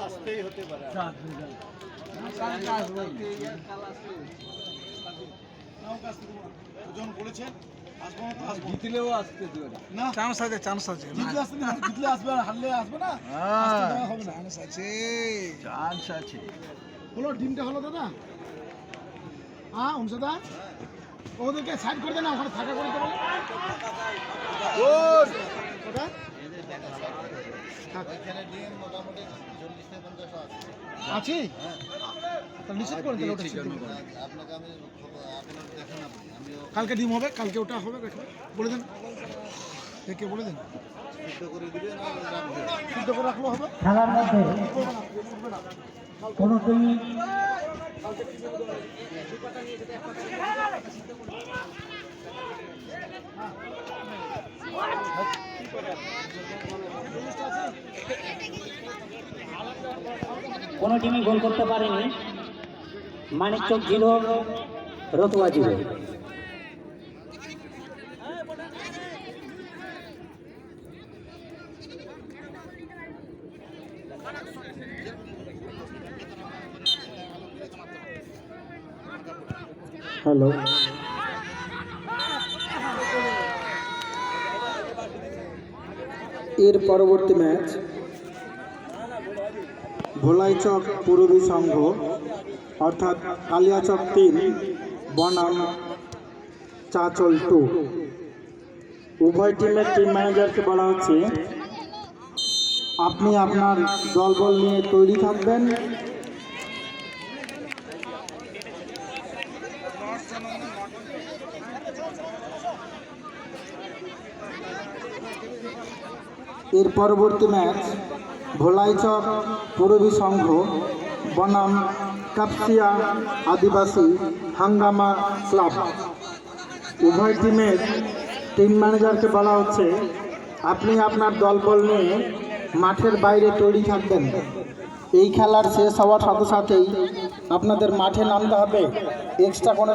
আসতেই হতে পারে। ওজন করেছেন আসব না তো? আসব। জিতলেও আসতে না। না। চান্স আছে চান্স আছে। জিতলে আসবে না জিতলে আসবে আর হারলে আসবে না হ্যাঁ। হবে না। চান্স আছে। চান্স আছে। হলো ডিমটা হলো দাদা? হ্যাঁ অনুষদা ওদেরকে সাইড করে দে না ওখানে থাকা করে দেবো ওটা? থাক। আছে? তা নিশ্চিত করে দিলে ওটা সিদ্ধ করে দেবো। কালকে ডিম হবে কালকে ওটা হবে বলে দেন। দেখে বলে দেন। সিদ্ধ করে রাখলেও হবে? খেলার মধ্যে কোনো টিম কোনো টিমই গোল করতে পারেনি। Manikchak zero Ratua zero hello. এর পরবর্তী ম্যাচ ভোলাইচক পূর্বী সংঘ, অর্থাৎ কালিয়াচক তিন, বনাম চাচল টু। উভয় টিমের টিম ম্যানেজারকে বলা হচ্ছে, আপনি আপনার দলবল নিয়ে তৈরি থাকবেন। এর পরবর্তী ম্যাচ ভোলাইচক পূরবী সংঘ, বনাম কাপসিয়া আদিবাসী হাঙ্গামা ক্লাব। উভয় টিমের টিম ম্যানেজারকে বলা হচ্ছে, আপনি আপনার দলবল নিয়ে মাঠের বাইরে তৈরি থাকবেন। এই খেলার শেষ হওয়ার সাথে সাথেই আপনাদের মাঠে নামতে হবে। এক্সট্রা কোনো